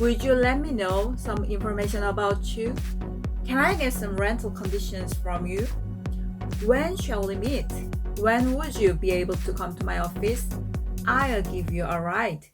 Would you let me know some information about you? Can I get some rental conditions from you? When shall we meet? When would you be able to come to my office? I'll give you a ride.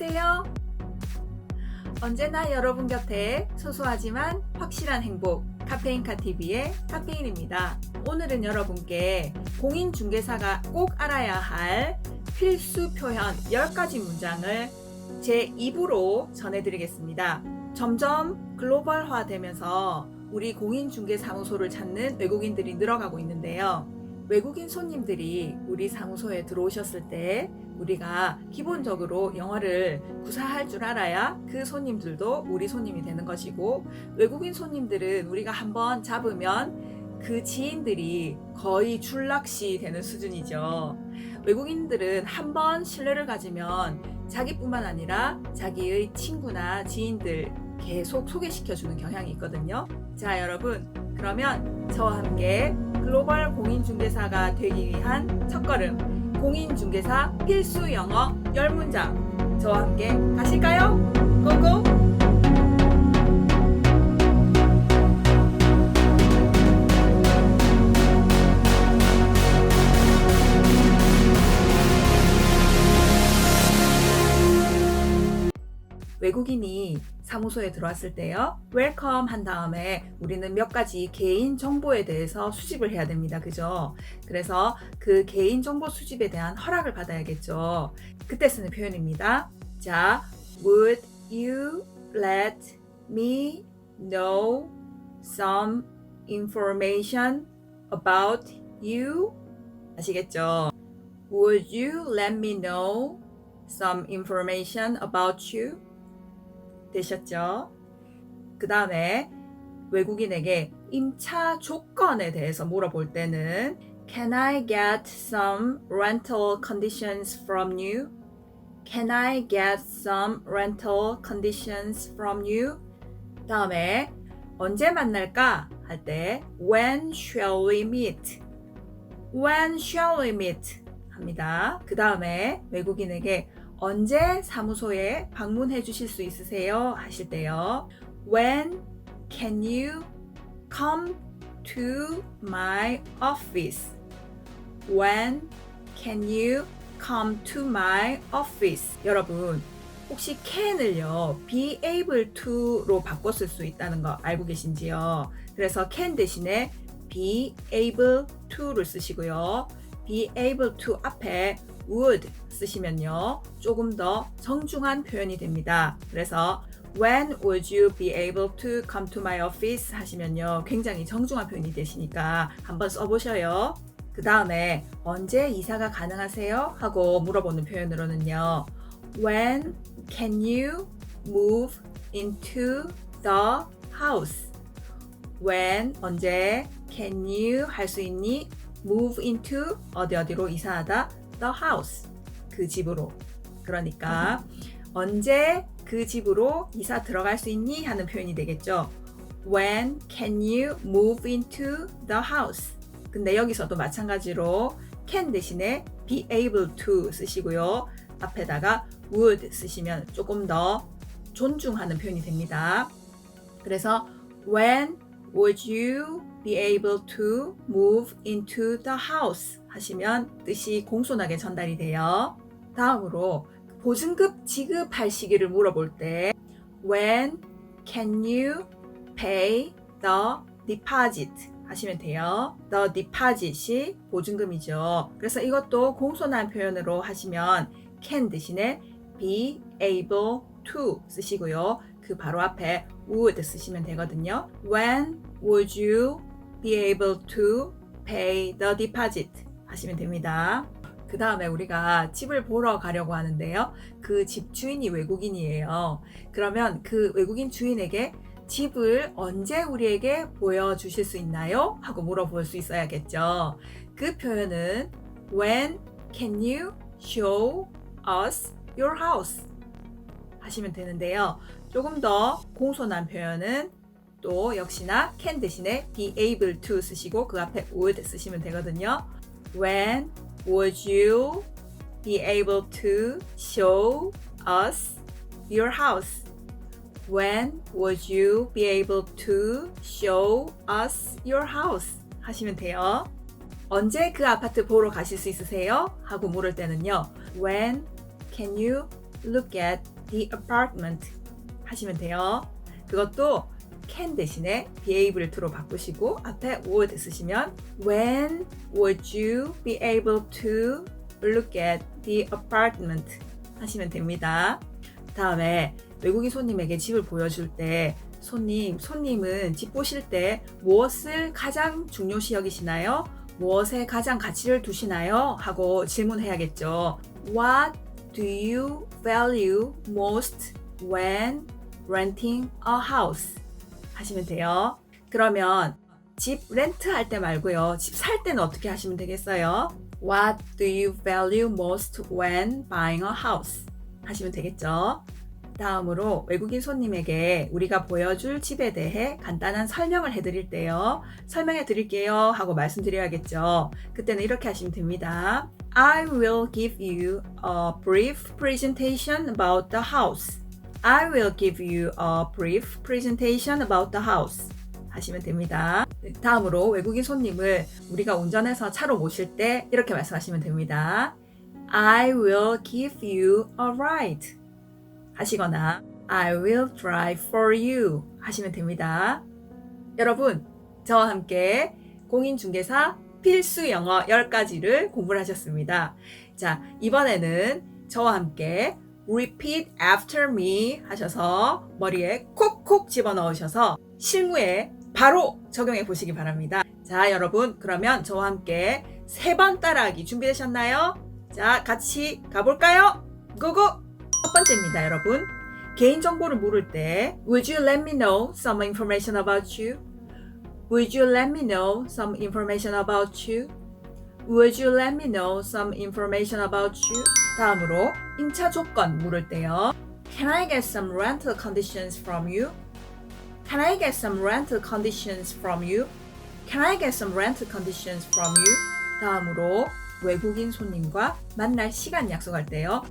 안녕하세요. 언제나 여러분 곁에 소소하지만 확실한 행복 카페인카 TV의 카페인입니다. 오늘은 여러분께 공인중개사가 꼭 알아야 할 필수 표현 10가지 문장을 제 입으로 전해드리겠습니다. 점점 글로벌화 되면서 우리 공인중개사무소를 찾는 외국인들이 늘어가고 있는데요. 외국인 손님들이 우리 사무소에 들어오셨을 때 우리가 기본적으로 영어를 구사할 줄 알아야 그 손님들도 우리 손님이 되는 것이고 외국인 손님들은 우리가 한번 잡으면 그 지인들이 거의 줄락시 되는 수준이죠. 외국인들은 한번 신뢰를 가지면 자기뿐만 아니라 자기의 친구나 지인들 계속 소개시켜 주는 경향이 있거든요. 자, 여러분. 그러면 저와 함께 글로벌 공인중개사가 되기 위한 첫걸음 공인중개사 필수 영어 10문장 저와 함께 가실까요? 고고! 외국인이 사무소에 들어왔을 때요. 웰컴 한 다음에 우리는 몇 가지 개인 정보에 대해서 수집을 해야 됩니다. 그죠? 그래서 그 개인 정보 수집에 대한 허락을 받아야겠죠. 그때 쓰는 표현입니다. 자, would you let me know some information about you? 아시겠죠? Would you let me know some information about you? 되셨죠? 그 다음에 외국인에게 임차 조건에 대해서 물어볼 때는 Can I get some rental conditions from you? Can I get some rental conditions from you? 다음에 언제 만날까 할 때 When shall we meet? When shall we meet? 합니다. 그 다음에 외국인에게 언제 사무소에 방문해 주실 수 있으세요? 하실 때요. When can you come to my office? When can you come to my office? 여러분, 혹시 can을요, be able to로 바꿨을 수 있다는 거 알고 계신지요? 그래서 can 대신에 be able to를 쓰시고요. be able to 앞에 would 쓰시면요. 조금 더 정중한 표현이 됩니다. 그래서 When would you be able to come to my office? 하시면요. 굉장히 정중한 표현이 되시니까 한번 써보셔요. 그 다음에 언제 이사가 가능하세요? 하고 물어보는 표현으로는요. When can you move into the house? When 언제 can you 할 수 있니? move into 어디 어디로 이사하다 the house 그 집으로 그러니까 언제 그 집으로 이사 들어갈 수 있니 하는 표현이 되겠죠. When can you move into the house? 근데 여기서도 마찬가지로 can 대신에 be able to 쓰시고요. 앞에다가 would 쓰시면 조금 더 존중하는 표현이 됩니다. 그래서 when would you be able to move into the house 하시면 뜻이 공손하게 전달이 돼요. 다음으로 보증급 지급할 시기를 물어볼 때 when can you pay the deposit 하시면 돼요. The deposit이 보증금이죠. 그래서 이것도 공손한 표현으로 하시면 can 대신에 be able to 쓰시고요. 그 바로 앞에 would 쓰시면 되거든요. When would you be able to pay the deposit 하시면 됩니다. 그 다음에 우리가 집을 보러 가려고 하는데요. 그 집 주인이 외국인이에요. 그러면 그 외국인 주인에게 집을 언제 우리에게 보여주실 수 있나요? 하고 물어볼 수 있어야겠죠. 그 표현은 When can you show us your house? 하시면 되는데요. 조금 더 공손한 표현은 또 역시나 can 대신에 be able to 쓰시고 그 앞에 would 쓰시면 되거든요. When would you be able to show us your house? When would you be able to show us your house? 하시면 돼요. 언제 그 아파트 보러 가실 수 있으세요? 하고 물을 때는요. When can you look at the apartment? 하시면 돼요. 그것도 can 대신에 be able to로 바꾸시고 앞에 would 쓰시면 When would you be able to look at the apartment? 하시면 됩니다. 다음에 외국인 손님에게 집을 보여줄 때 손님, 손님은 집 보실 때 무엇을 가장 중요시 여기시나요? 무엇에 가장 가치를 두시나요? 하고 질문해야겠죠. What do you value most when renting a house? 하시면 돼요. 그러면 집 렌트 할 때 말고요. 집 살 때는 어떻게 하시면 되겠어요? What do you value most when buying a house? 하시면 되겠죠. 다음으로 외국인 손님에게 우리가 보여줄 집에 대해 간단한 설명을 해드릴 때요. 설명해 드릴게요 하고 말씀드려야겠죠. 그때는 이렇게 하시면 됩니다. I will give you a brief presentation about the house. I will give you a brief presentation about the house. 하시면 됩니다. 다음으로 외국인 손님을 우리가 운전해서 차로 모실 때 이렇게 말씀하시면 됩니다. I will give you a ride. 하시거나 I will drive for you 하시면 됩니다. 여러분, 저와 함께 공인중개사 필수 영어 10가지를 공부를 하셨습니다. 자, 이번에는 저와 함께 repeat after me 하셔서 머리에 콕콕 집어넣으셔서 실무에 바로 적용해 보시기 바랍니다. 자, 여러분, 그러면 저와 함께 세 번 따라하기 준비되셨나요? 자, 같이 가볼까요? 고고! 첫 번째입니다, 여러분. 개인정보를 물을 때 Would you let me know some information about you? Would you let me know some information about you? Would you let me know some information about you? 다음으로 임차 조건 물을 때요. Can I get some rental conditions from you? Can I get some rental conditions from you? Can I get some rental conditions from you? 다음으로 외국인 손님과 만날 시간 약속할 때요.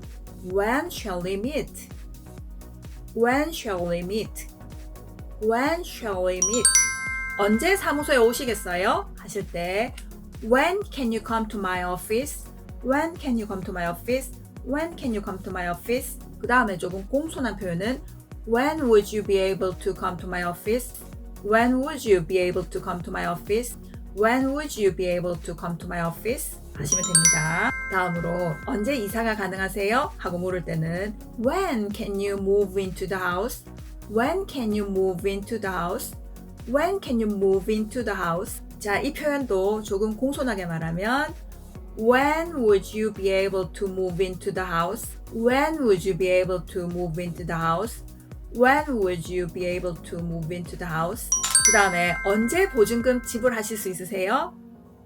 When shall we meet? When shall we meet? When shall we meet? 언제 사무소에 오시겠어요? 하실 때 When can you come to my office? When can you come to my office? When can you come to my office? 그 다음에 조금 공손한 표현은 When would you be able to come to my office? When would you be able to come to my office? When would you be able to come to my office? 하시면 됩니다. 다음으로 언제 이사가 가능하세요? 하고 물을 때는 When can you move into the house? When can you move into the house? When can you move into the house? 자, 이 표현도 조금 공손하게 말하면 When would you be able to move into the house? When would you be able to move into the house? When would you be able to move into the house? 그 다음에 언제 보증금 지불하실 수 있으세요?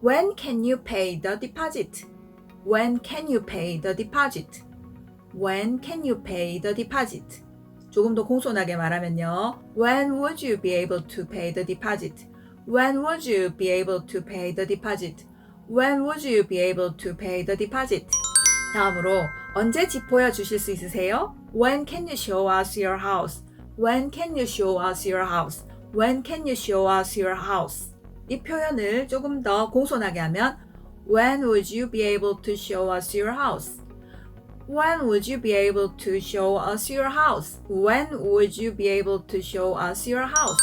When can you pay the deposit? When can you pay the deposit? When can you pay the deposit? 조금 더 공손하게 말하면요. When would you be able to pay the deposit? When would you be able to pay the deposit? When would you be able to pay the deposit? 다음으로 언제 집 보여주실 수 있으세요? When can you show us your house? When can you show us your house? When can you show us your house? 이 표현을 조금 더 공손하게 하면 When would you be able to show us your house? When would you be able to show us your house? When would you be able to show us your house?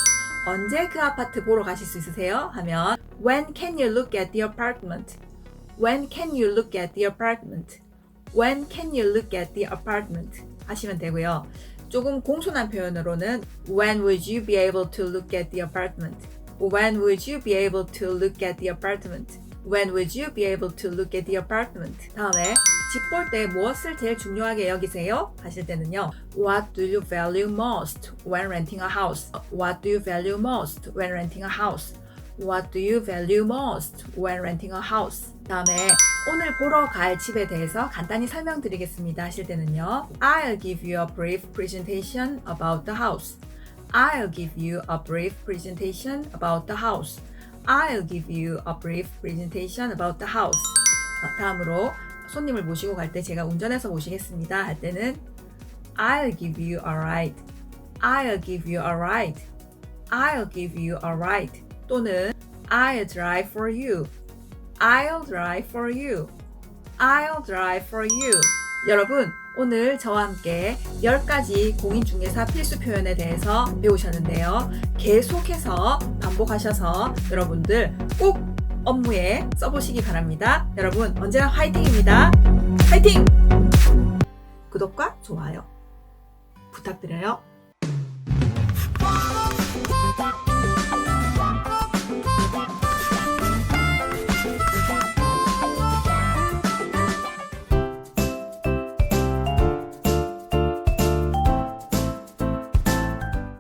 언제 그 아파트 보러 가실 수 있으세요? 하면 When can you look at the apartment? When can you look at the apartment? When can you look at the apartment? 하시면 되고요. 조금 공손한 표현으로는 When would you be able to look at the apartment? When would you be able to look at the apartment? When would you be able to look at the apartment? 다음에 집 볼 때 무엇을 제일 중요하게 여기세요? 하실 때는요. What do you value most when renting a house? What do you value most when renting a house? What do you value most when renting a house? 다음에 오늘 보러 갈 집에 대해서 간단히 설명드리겠습니다 하실 때는요. I'll give you a brief presentation about the house. I'll give you a brief presentation about the house. I'll give you a brief presentation about the house. 어, 다음으로 손님을 모시고 갈 때 제가 운전해서 모시겠습니다 할 때는 I'll give you a ride. I'll give you a ride. I'll give you a ride. 또는 I'll drive for you. I'll drive for you. I'll drive for you. 여러분, 오늘 저와 함께 10가지 공인중개사 필수 표현에 대해서 배우셨는데요. 계속해서 반복하셔서 여러분들 꼭 업무에 써보시기 바랍니다. 여러분, 언제나 화이팅입니다. 화이팅! 구독과 좋아요 부탁드려요.